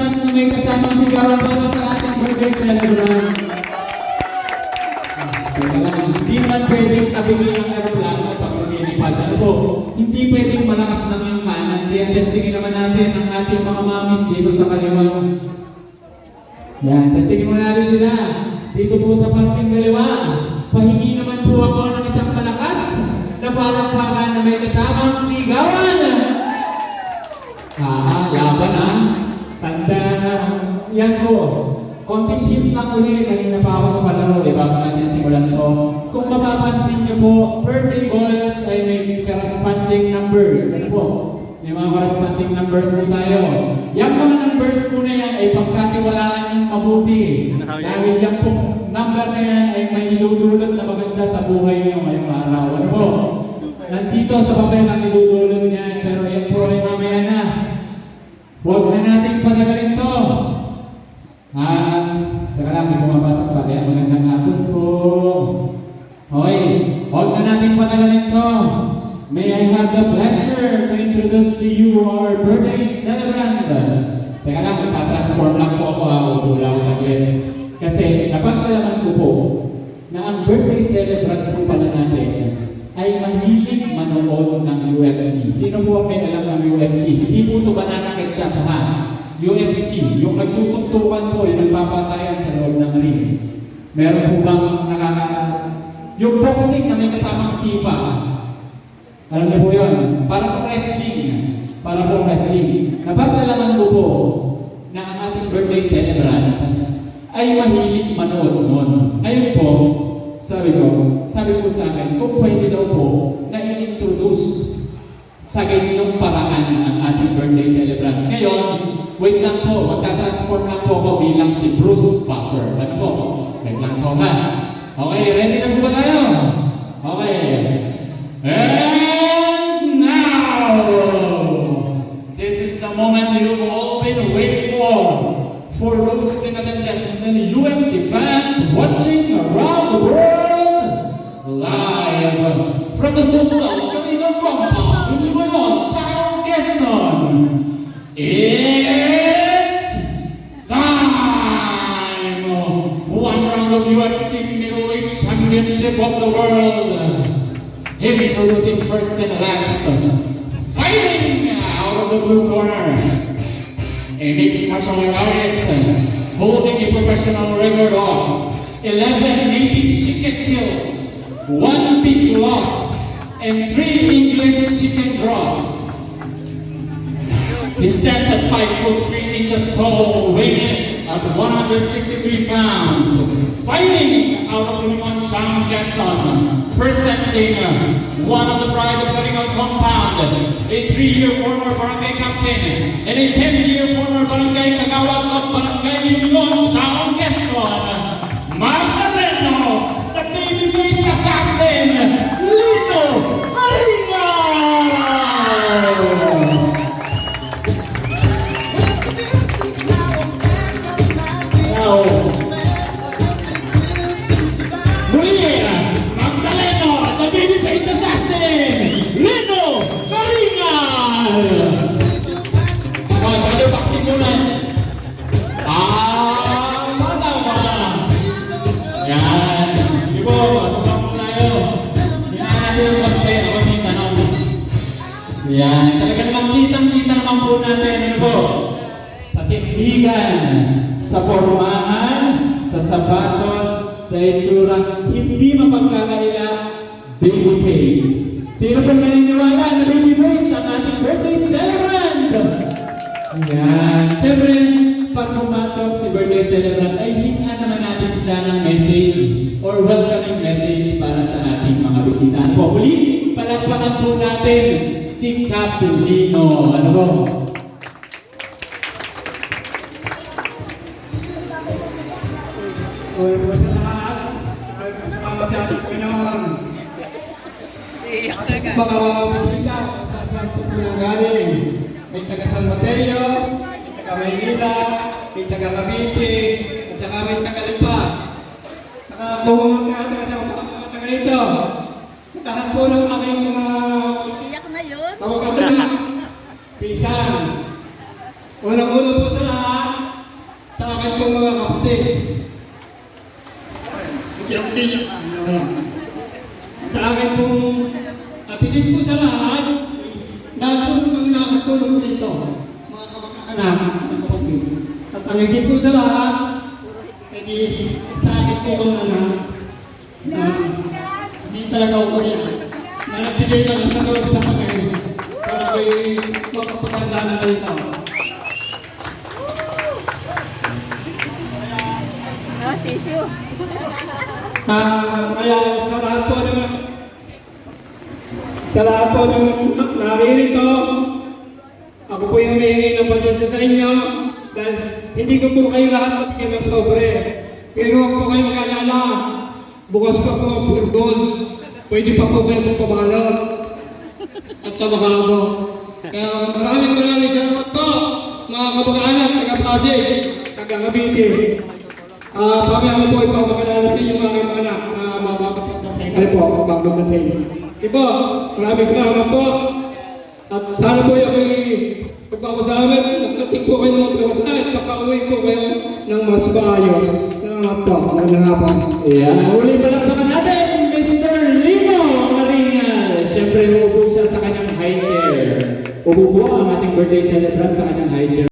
at na may kasamang sigawan para sa ating birthday celebrant. Hindi man pwedeng tabingin ang aeroplano pag lumilipad. Ano po? Hindi pwedeng malakas lang yung kanan. Kaya testingin naman natin ang ating mga mamis dito sa kaliwa. Yan, testingin muna natin sila. Dito po sa parting kaliwa. Pahingi naman po ako ng isang malakas na palakpakan na may kasamang sigawan. Ah, laban ah. Yan po. Konting hint lang ulit. Kanina pa ako sa palaro, di ba? Bago natin simulan to. Kung mapapansin niyo po, birthday balls ay may corresponding numbers. Ano po? May mga corresponding numbers po tayo. Yung mga numbers po na yan ay pagkatiwalaan yung mabuti. Dahil yung pong number na yan ay may idudulot na maganda sa buhay niyo ngayong araw. Ano po? Nandito sa papel ang idudulot niyan, pero yan po ay mamaya na. Huwag na nating patagalin to. Our birthday celebrant. Teka lang, magta-transform lang po ako ha. Upo lang sa Kasi napagkalaman ko po na ang birthday celebrant po pala natin ay mahilig manood ng UFC. Sino po ang may alam ng UFC? Hindi po ito banana ketchup ha. UFC, yung nagsusuktukan po, yung nagpapatayan sa loob ng ring. Meron po bang nakaka... Yung boxing na may kasamang sipa. Alam niyo po yun? Para po wrestling. Para po wrestling. Napagkalaman ko po na ang ating birthday celebrant ay mahilig manood noon. Ngayon po, sabi ko, sabi ko sa akin, kung pwede daw po na i-introduce sa ganyang paraan ang ating birthday celebrant. Ngayon, wait lang po, magta-transform lang po ako bilang si Bruce Buffer. Ano po? Wait lang po ha. Okay, ready na po ba tayo? Okay. And you've all been waiting for. For those attendance and UFC fans watching around the world, live from the Sultan Camino Compound. It's time! Of UFC middleweight championship of the world. Introducing first and last, fighting out of the blue corner. A mixed martial artist holding a professional record of 11 native chicken kills, 1 big loss, and 3 English chicken draws. He stands at 5 foot 3 inches tall, weighing at 163 pounds. Fighting out of Limon Shang Quezon, presenting one of the pride of Barigal compound, a three-year former barangay captain, and a 10-year former Yan. Talaga namang kitang-kita naman po natin. Ano po? Sa tindigan, sa formahan, sa sapatos, sa itsura, hindi mapagkakaila, baby face. Sino po naniniwala na baby face ang ating birthday celebrant? Yan. Siyempre, pag pumasok si birthday celebrant, ay hingan naman natin siya ng message or welcoming message para sa ating mga bisita. Ano po? Muli, palagpakan po natin si Capulino. Ano po? Salamat sa saan po po nang galing? May taga San Mateo, taga Maynila, may taga Cavite, at saka may taga Lipa. Saka kung mga taga sa mga taga rito, sa lahat po ng aking mga Iyak na yun. kamag-anak, pisan. Unang-una po sa lahat, aking pong mga kapatid. At sa akin pong, at higit po sa lahat, dahil po mga nakatulong ko dito, mga kamag-anak, mga kapatid. At ang higit po sa lahat, hindi sa akin po mga anak, na hindi talaga ako yan. Na nagbigay lang sa loob sa pagkain. Para ko'y magpapaganda na dito. No, tissue. Ah, kaya sa lahat po ng sa lahat po ng naririto, ako po yung humihingi ng pasensya sa inyo dahil hindi ko po kayo lahat mabigyan ng sobre. Pero huwag po kayo mag-alala. Bukas pa po ang purgon. Pwede pa po kayo magpabalot at tabakabo. Kaya maraming maraming salamat po mga kamag-anak, taga-Pasig, taga-Cavite. Ah, kami ako po ipapakalala sa inyo mga anak na mababapagdating. Ano po, mababapagdating. Ipo, maraming salamat po. At sana po yung may pagpapasalamat, nagdating po kayo ng magkawasa at pakauwi po kayo ng mas maayos. Salamat po. Magandang hapon. Ayan, uli palakpakan natin, birthday celebrant sa kanyang high chair.